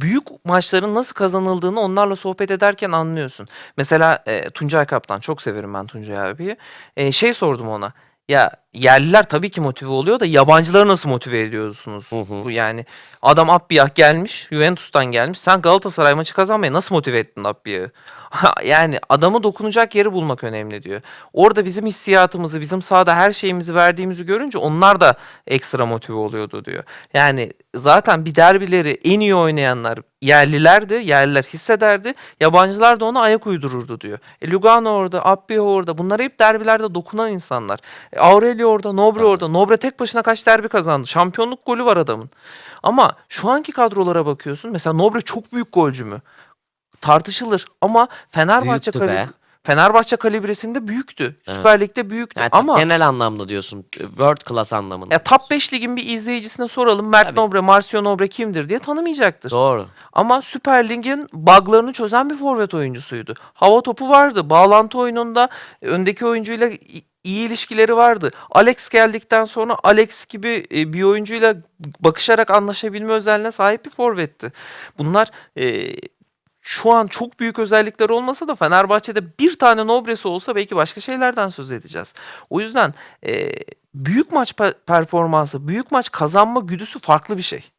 büyük maçların nasıl kazanıldığını onlarla sohbet ederken anlıyorsun. Mesela e, Tuncay Kaptan çok severim ben Tuncay abiyi. E, şey sordum ona. Ya yerliler tabii ki motive oluyor da yabancıları nasıl motive ediyorsunuz? Hı hı. Bu yani adam Appiyah gelmiş, Juventus'tan gelmiş. Sen Galatasaray maçı kazanmaya nasıl motive ettin Appiyah'ı? yani adamı dokunacak yeri bulmak önemli diyor. Orada bizim hissiyatımızı, bizim sahada her şeyimizi verdiğimizi görünce onlar da ekstra motive oluyordu diyor. Yani zaten bir derbileri en iyi oynayanlar yerlilerdi, yerliler hissederdi. Yabancılar da ona ayak uydururdu diyor. E, Lugano orada, Appia orada. Bunlar hep derbilerde dokunan insanlar. E, Aurelio orada, Nobre orada. Nobre tek başına kaç derbi kazandı? Şampiyonluk golü var adamın. Ama şu anki kadrolara bakıyorsun. Mesela Nobre çok büyük golcü mü? Tartışılır ama Fenerbahçe Büyüktü kali- be. Fenerbahçe kalibresinde büyüktü. Evet. Süper Lig'de büyüktü Yani ama genel anlamda diyorsun. World class anlamında. ya top 5 ligin bir izleyicisine soralım Mert Tabii. Nobre, Marcio Nobre kimdir diye tanımayacaktır. Doğru. Ama Süper Lig'in bug'larını çözen bir forvet oyuncusuydu. Hava topu vardı. Bağlantı oyununda öndeki oyuncuyla iyi ilişkileri vardı. Alex geldikten sonra Alex gibi e, bir oyuncuyla bakışarak anlaşabilme özelliğine sahip bir forvetti. Bunlar e, şu an çok büyük özellikler olmasa da Fenerbahçe'de bir tane Nobre'si olsa belki başka şeylerden söz edeceğiz. O yüzden e, büyük maç pe- performansı, büyük maç kazanma güdüsü farklı bir şey.